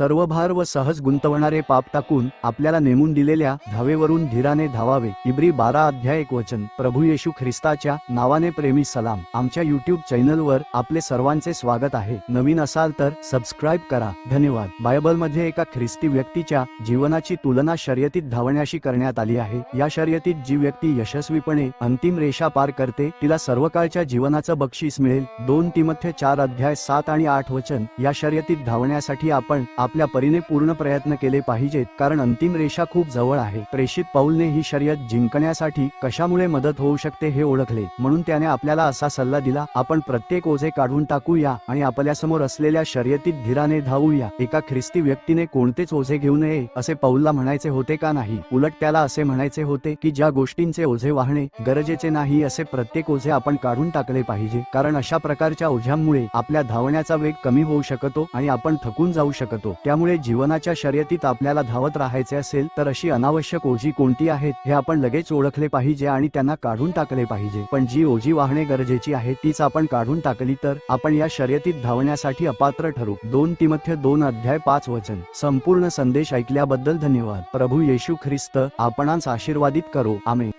सर्व भार व सहज गुंतवणारे पाप टाकून आपल्याला नेमून दिलेल्या धावेवरून धीराने धावावे. इब्री बारा अध्याय एक वचन. प्रभू येशू ख्रिस्ताच्या नावाने प्रेमी सलाम. आमच्या युट्यूब चॅनलवर आपले सर्वांचे स्वागत आहे. नवीन असाल तर सबस्क्राईब करा. धन्यवाद. बायबलमध्ये एका ख्रिस्ती व्यक्तीच्या जीवनाची तुलना शर्यतीत धावण्याशी करण्यात आली आहे. या शर्यतीत जी व्यक्ती यशस्वीपणे अंतिम रेषा पार करते तिला सर्व काळच्या जीवनाचं बक्षीस मिळेल. दोन तिमथ्य चार अध्याय सात आणि आठ वचन. या शर्यतीत धावण्यासाठी आपण आपल्या परीने पूर्ण प्रयत्न केले पाहिजेत कारण अंतिम रेषा खूप जवळ आहे. प्रेषित पाऊलने ही शर्यत जिंकण्यासाठी कशामुळे मदत होऊ शकते हे ओळखले. म्हणून त्याने आपल्याला असा सल्ला दिला आपण प्रत्येक ओझे काढून टाकूया आणि आपल्यासमोर असलेल्या शर्यतीत धीराने धावूया. एका ख्रिस्ती व्यक्तीने कोणतेच ओझे घेऊ नये असे पाऊलला म्हणायचे होते का नाही? उलट त्याला असे म्हणायचे होते की ज्या गोष्टींचे ओझे वाहणे गरजेचे नाही असे प्रत्येक ओझे आपण काढून टाकले पाहिजे. कारण अशा प्रकारच्या ओझ्यांमुळे आपल्या धावण्याचा वेग कमी होऊ शकतो आणि आपण थकून जाऊ शकतो. त्यामुळे जीवनाच्या शर्यतीत आपल्याला धावत राहायचे असेल तर अशी अनावश्यक ओझी कोणती आहेत हे आपण लगेच ओळखले पाहिजे आणि त्यांना काढून टाकले पाहिजे. पण जी ओझी वाहणे गरजेची आहे तीच आपण काढून टाकली तर आपण या शर्यतीत धावण्यासाठी अपात्र ठरू. दोन तिमथ्य दोन अध्याय पाच वचन. संपूर्ण संदेश ऐकल्याबद्दल धन्यवाद. प्रभू येशू ख्रिस्त आपणास आशीर्वादित करो. आमे